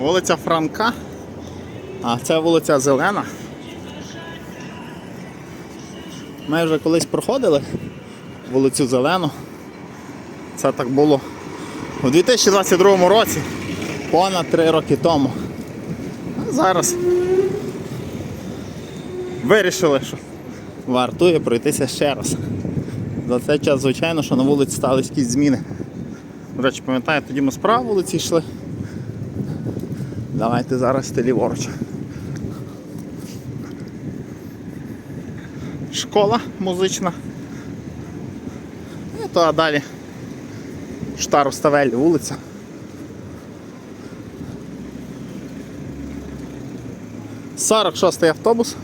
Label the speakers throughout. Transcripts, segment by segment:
Speaker 1: Вулиця Франка. А це вулиця Зелена. Ми вже колись проходили вулицю Зелену. Це так було у 2022 році, понад 3 роки тому. А зараз вирішили, що вартує пройтися ще раз. За цей час, звичайно, що на вулиці стали якісь зміни. До речі, пам'ятаю, тоді ми справа вулиці йшли. Давайте зараз йти ліворуч. Школа музична. І то а далі Штароставель вулиця. Сорок шостий автобус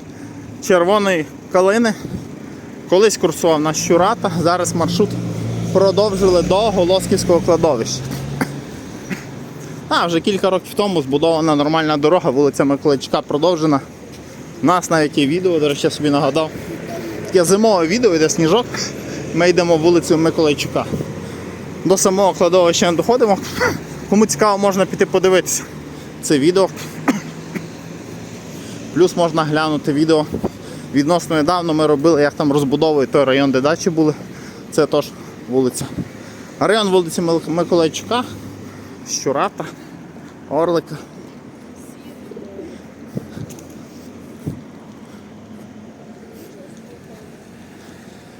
Speaker 1: червоної калини. Колись курсував на Щурата, зараз маршрут продовжили до Голосківського кладовища. А, вже кілька років тому збудована нормальна дорога, вулиця Миколайчука продовжена. Нас навіть є відео, до речі, я собі нагадав. Таке зимове відео, йде сніжок. Ми йдемо вулицею Миколайчука. До самого кладовища не доходимо. Кому цікаво, можна піти подивитися це відео. Плюс можна глянути відео. Відносно недавно ми робили, як там розбудовують той район, де дачі були. Це теж вулиця. Район вулиці Миколайчука, Щурата, Орлика.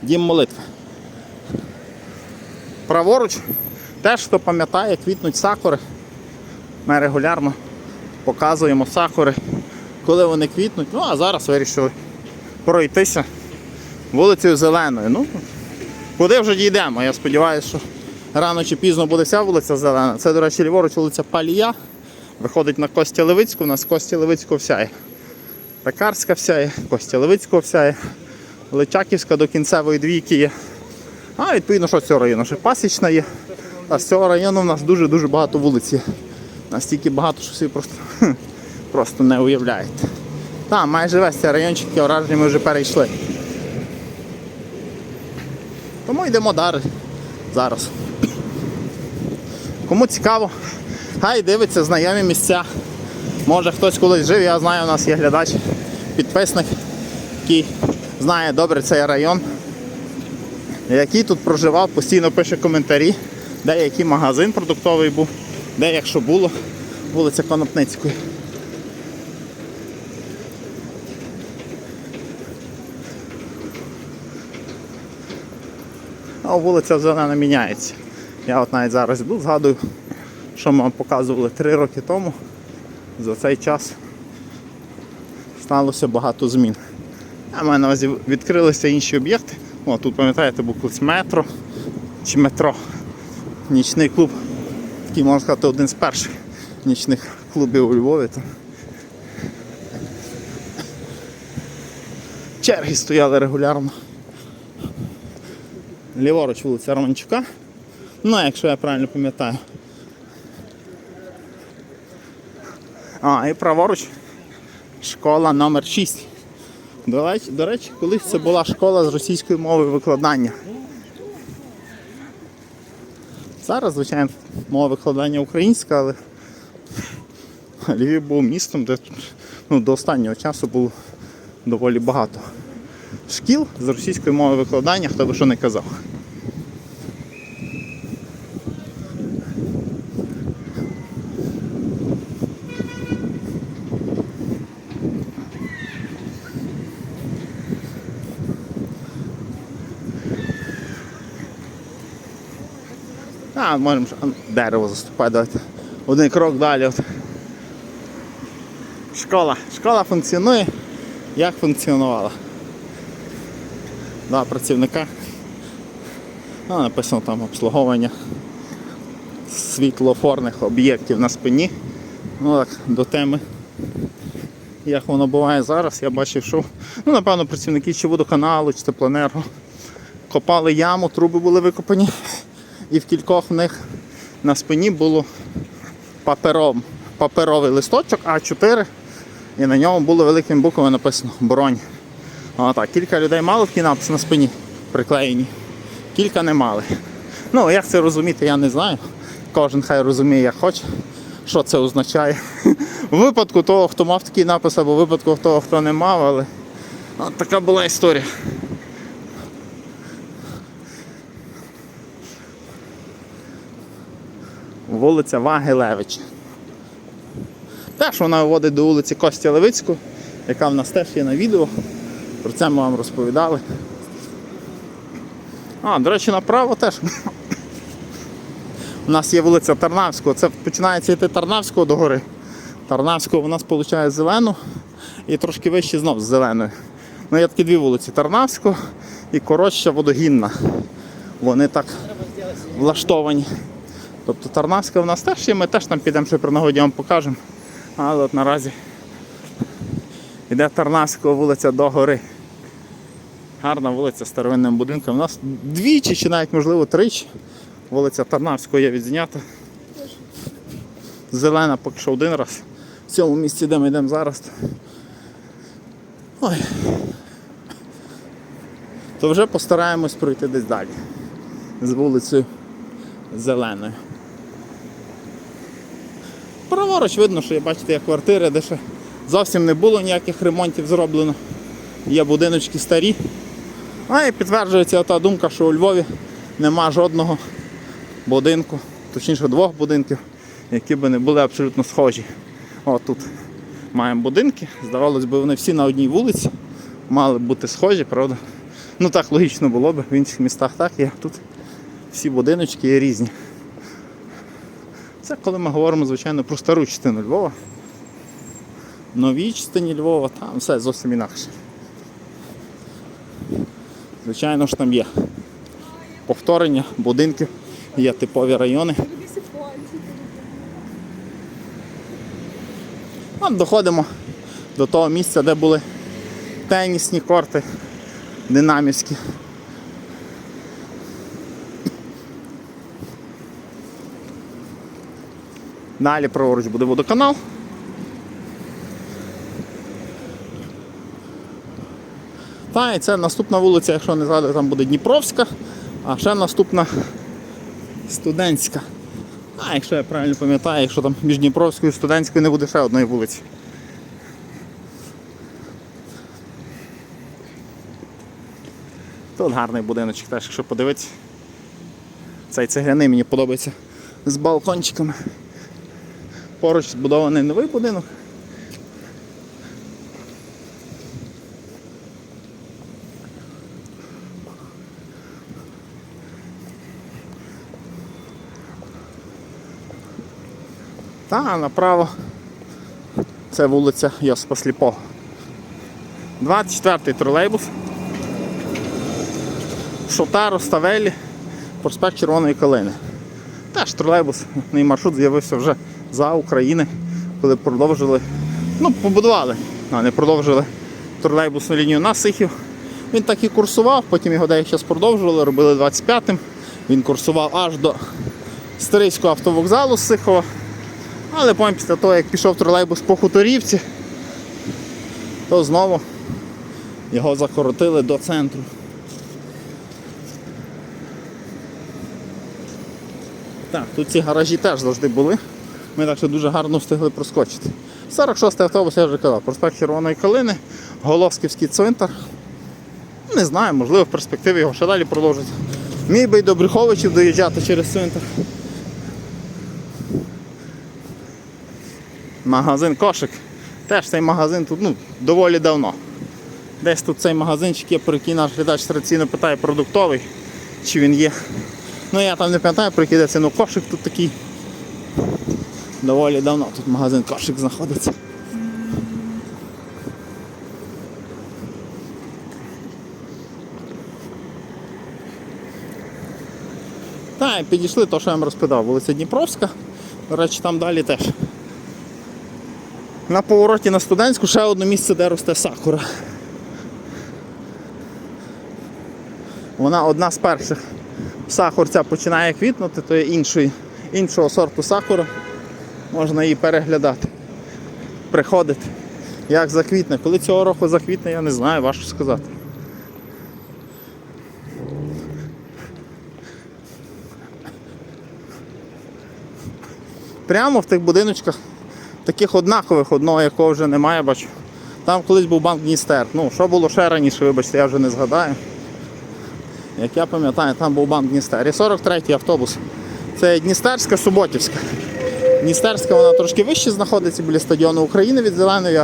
Speaker 1: Дім молитви. Праворуч теж хто пам'ятає, квітнуть сакури. Ми регулярно показуємо сакури, коли вони квітнуть. Ну а зараз вирішили пройтися вулицею Зеленою. Ну, куди вже дійдемо? Я сподіваюся, що рано чи пізно буде вся вулиця Зелена. Це, до речі, ліворуч вулиця Палія. Виходить на Кості Левицьку, у нас Кості Левицького всяє. Пекарська всяє, Костя Левицького всяє, Личаківська до кінцевої двійки є. А відповідно, що цього району? Ще пасічна є. А з цього району в нас дуже-дуже багато вулиць є. Настільки багато, що всі просто, просто не уявляєте. Та, майже весь цей райончик враження ми вже перейшли. Тому йдемо далі зараз. Кому цікаво, хай дивиться знайомі місця. Може хтось колись жив, я знаю, у нас є глядач, підписник, який знає добре цей район, який тут проживав, постійно пише коментарі, де який магазин продуктовий був, де якщо було, вулиця Конопницької. А вулиця зелена міняється. Я от навіть зараз йду, згадую, що ми вам показували три роки тому. За цей час сталося багато змін. В мене на увазі відкрилися інші об'єкти. О, тут пам'ятаєте, був колись метро чи метро. Нічний клуб. Такий, можна сказати, один з перших нічних клубів у Львові. Там. Черги стояли регулярно. Ліворуч вулиця Романчука. Ну, якщо я правильно пам'ятаю. А, і праворуч школа номер 6. До речі, до речі, колись це була школа з російської мови викладання. Зараз, звичайно, мова викладання українська, але Львів був містом, де ну, до останнього часу було доволі багато шкіл з російської мови викладання, хто би що не казав. А, можемо дерево заступати, давайте. Один крок далі. От. Школа. Школа функціонує. Як функціонувала? Два працівника. Ну, написано там обслуговування світлофорних об'єктів на спині. Ну так, до теми. Як воно буває зараз, я бачив, що ну, напевно працівники чи водоканалу, чи теплоенерго копали яму, труби були викопані, і в кількох в них на спині було папером, паперовий листочок А4, і на ньому було великими буквами написано бронь. Отак, кілька людей мали такі написи на спині приклеєні, кілька не мали. Ну, як це розуміти, я не знаю. Кожен хай розуміє, як хоче. що це означає. У випадку того, хто мав такий напис, або у випадку того, хто не мав, але от така була історія. Вулиця Вагилевича. Теж вона виводить до вулиці Костя Левицького, яка в нас теж є на відео. Про це ми вам розповідали. А, до речі, направо теж. У нас є вулиця Тарнавського. Це починається йти Тарнавського до гори. Тарнавського у нас виходить зелену і трошки вище знов з зеленою. Ну, є такі дві вулиці Тарнавського і коротша водогінна. Вони так влаштовані. Тобто Тарнавська в нас теж є, ми теж там підемо, ще при нагоді вам покажемо. Але от наразі йде Тарнавського вулиця до гори. Гарна вулиця з старовинним будинком. У нас двічі чи навіть можливо тричі. Вулиця Тарнавського є відзнята. Зелена поки що один раз. В цьому місці, де ми йдемо зараз. Ой. То вже постараємось пройти десь далі. З вулицею Зеленою. Праворуч видно, що є, бачите, є квартири, де ще зовсім не було ніяких ремонтів зроблено. Є будиночки старі. А і підтверджується та думка, що у Львові нема жодного будинку, точніше двох будинків, які би не були абсолютно схожі. От тут маємо будинки. Здавалось би, вони всі на одній вулиці мали б бути схожі, правда? Ну так логічно було б, в інших містах так є. Тут всі будиночки є різні. Це коли ми говоримо, звичайно, про стару частину Львова. Новій частині Львова, там все зовсім інакше. Звичайно ж там є повторення будинків, є типові райони. От доходимо до того місця, де були тенісні корти динамівські. Далі праворуч буде водоканал. Та і це наступна вулиця, якщо не згадую, там буде Дніпровська, а ще наступна студентська. А якщо я правильно пам'ятаю, якщо там між Дніпровською і студентською не буде ще одної вулиці. Тут гарний будиночок теж, якщо подивитися. Цей цегляний мені подобається з балкончиками. Поруч збудований новий будинок. Та направо це вулиця Йосипа Сліпого. 24-й тролейбус. Шотаро, Ставелі, проспект Червоної Калини. Теж тролейбусний маршрут з'явився вже за України, коли продовжили, ну, побудували, а не продовжили тролейбусну лінію на Сихів. Він так і курсував, потім його деякий час продовжували, робили 25-м. Він курсував аж до Старицького автовокзалу з Сихова. Але потім після того, як пішов тролейбус по хуторівці, то знову його закоротили до центру. Так, тут ці гаражі теж завжди були. Ми так що дуже гарно встигли проскочити. 46-й автобус, я вже казав, проспект Червоної Калини, Головськівський цвинтар. Не знаю, можливо, в перспективі його ще далі продовжать. Міг би й до Брюховичів доїжджати через цвинтар. Магазин кошик. Теж цей магазин тут ну, доволі давно. Десь тут цей магазинчик є, про який наш глядач традиційно питає продуктовий, чи він є. Ну я там не пам'ятаю, про який йдеться, ну кошик тут такий. Доволі давно тут магазин кошик знаходиться. Так, і підійшли, то що я вам розповідав, вулиця Дніпровська. До речі, там далі теж. На повороті на студентську ще одне місце, де росте сакура. Вона одна з перших. Сахурця починає квітнути, то є іншої, іншого сорту сакура. Можна її переглядати, приходити. Як заквітне. Коли цього року заквітне, я не знаю, важко сказати. Прямо в тих будиночках, таких однакових, одного якого вже немає, бачу. Там колись був банк Дністер. Ну, що було ще раніше, вибачте, я вже не згадаю. Як я пам'ятаю, там був банк Дністер. І 43-й автобус. Це Дністерська, Суботівська. Дністерська вона трошки вище знаходиться біля стадіону України від Зеленої,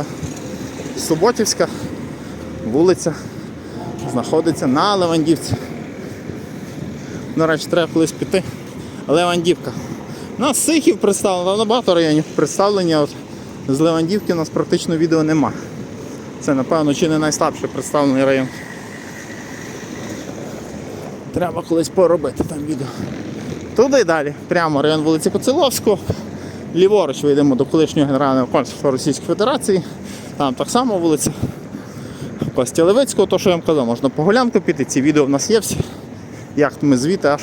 Speaker 1: Суботівська вулиця знаходиться на Левандівці. До речі, треба колись піти. Левандівка. Нас Сихів представлено, там багато районів представлені. а От з Левандівки у нас практично відео нема. Це, напевно, чи не найслабший представлений район. Треба колись поробити там відео. Туди далі, прямо район вулиці Коцеловського. Ліворуч вийдемо до колишнього генерального консульства Російської Федерації. Там так само вулиця Костя Левицького, то що я вам казав, можна по гулянку піти. Ці відео в нас є всі. Як ми звідти аж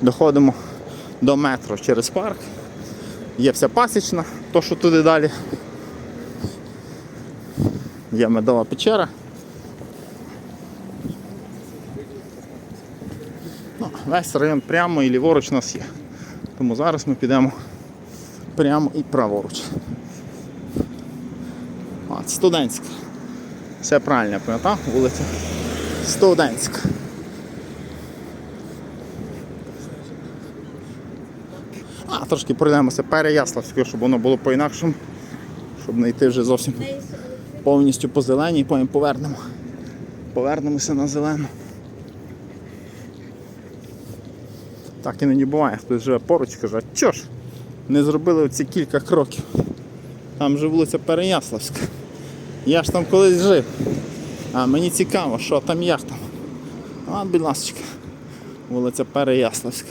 Speaker 1: доходимо до метро через парк. Є вся пасічна, то що туди далі. Є медова печера. Ну, весь район прямо і ліворуч у нас є. Тому зараз ми підемо прямо і праворуч. От, студентська. Все правильно пам'ятав, вулиця Студентська. А, трошки пройдемося Переяславською, щоб воно було по-інакшому, щоб не йти вже зовсім повністю по зеленій, потім повернемо. Повернемося на зелену. Так іноді буває, хтось живе поруч, каже, а чого ж не зробили оці кілька кроків. Там же вулиця Переяславська. Я ж там колись жив. А мені цікаво, що там як там. А, будь ласка, вулиця Переяславська.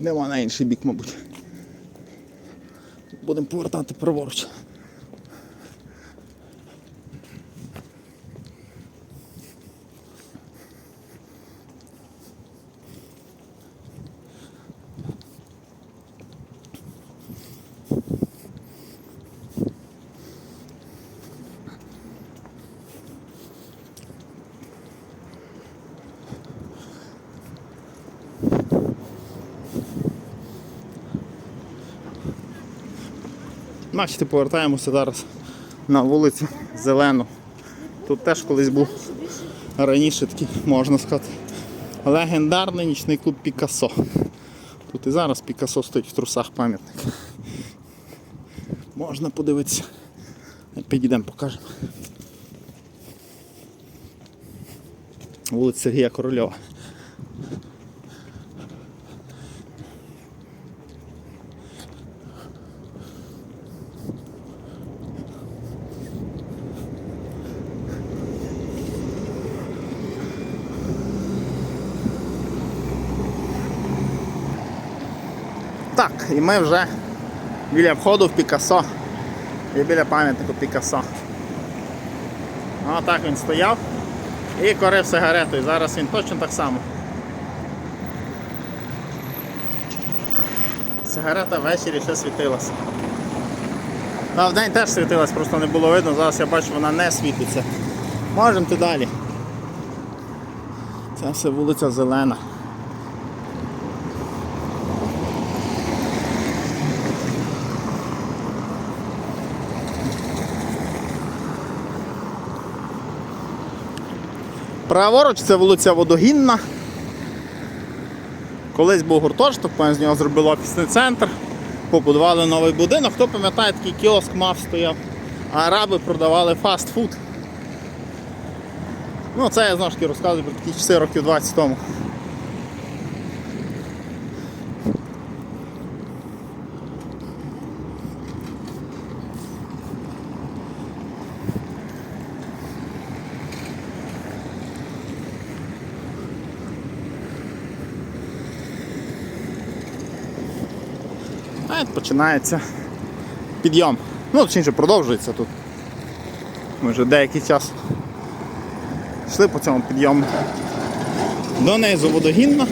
Speaker 1: Нема на інший бік, мабуть. Будемо повертати праворуч. Бачите, повертаємося зараз на вулицю Зелену. Тут теж колись був раніше такий, можна сказати, легендарний нічний клуб Пікассо. Тут і зараз Пікассо стоїть в трусах пам'ятник. Можна подивитися. Підійдемо, покажемо. Вулиця Сергія Корольова. Так, і ми вже біля входу в Пікассо. І біля пам'ятнику Пікассо. Отак він стояв і корив сигарету. І зараз він точно так само. Сигарета ввечері ще світилася. А вдень теж світилась, просто не було видно, зараз я бачу, вона не світиться. Можемо йти далі. Це все вулиця Зелена. Праворуч це вулиця Водогінна. Колись був гуртожиток, потім з нього зробили офісний центр, побудували новий будинок. Хто пам'ятає, такий кіоск мав стояв. А араби продавали фастфуд. Ну, це я знову ж таки розказую про такі часи років 20 тому. А починається підйом. Ну, точніше, продовжується тут. Ми вже деякий час йшли по цьому підйому. Донизу водогінно.